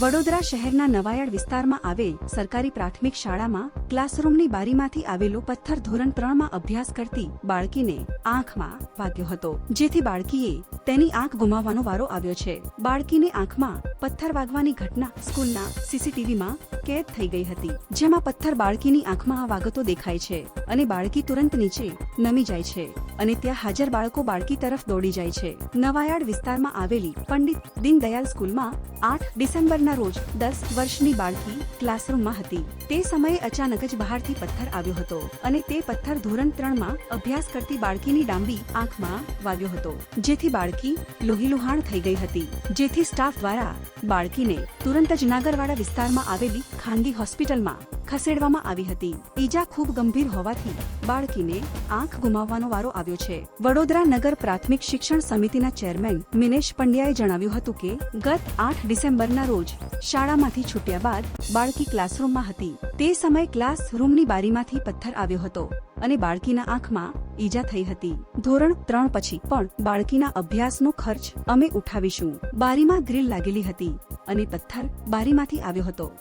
વડોદરા શહેરના નવાયાળ વિસ્તારમાં આવેલ સરકારી પ્રાથમિક શાળામાં ક્લાસરૂમની બારીમાંથી આવેલો પથ્થર ધોરણ ત્રણમાં અભ્યાસ કરતી બાળકીને આંખમાં વાગ્યો હતો. જેથી બાળકીએ તેની આંખ ગુમાવવાનો વારો આવ્યો છે. બાળકીને આંખમાં પથ્થર વાગવાની ઘટના સ્કૂલના સીસીટીવીમાં કેદ થઈ ગઈ હતી, જેમાં પથ્થર બાળકીની આંખમાં વાગતો દેખાય છે અને બાળકી તુરંત નીચે નમી જાય છે. અને ત્યાં હાજર બાળકો બાળકી તરફ દોડી જાય છે. નવાયાડ વિસ્તારમાં આવેલી પંડિત દીનદયાલ સ્કૂલમાં આઠ ડિસેમ્બરના રોજ દસ વર્ષની બાળકી ક્લાસરૂમમાં હતી. તે સમયે અચાનક જ બહારથી પથ્થર આવ્યો હતો અને તે પથ્થર ધોરણ ત્રણમાં અભ્યાસ કરતી બાળકીની ડાંબી આંખમાં વાગ્યો હતો, જેથી બાળકી લોહીલુહાણ થઈ ગઈ હતી. જેથી સ્ટાફ દ્વારા બાળકીને તુરંત જ નાગરવાડા વિસ્તારમાં આવેલી ખાનગી હોસ્પિટલમાં ખસેડવામાં આવી હતી. ઈજા ખૂબ ગંભીર હોવાથી બાળકીને આંખ ગુમાવવાનો વારો આવ્યો છે. વડોદરા નગર પ્રાથમિક શિક્ષણ સમિતિના ચેરમેન મિનેશ પંડ્યાએ જણાવ્યું હતું કે, ગત આઠ ડિસેમ્બરના રોજ શાળામાંથી છૂટ્યા બાદ બાળકી ક્લાસરૂમમાં હતી. તે સમયે ક્લાસ રૂમની બારીમાંથી પથ્થર આવ્યો હતો અને બાળકીના આંખમાં ઈજા થઈ હતી. ધોરણ ત્રણ પછી પણ બાળકીના અભ્યાસનો ખર્ચ અમે ઉઠાવીશું. બારીમાં ગ્રીલ લાગેલી હતી અને પથ્થર બારીમાંથી આવ્યો હતો.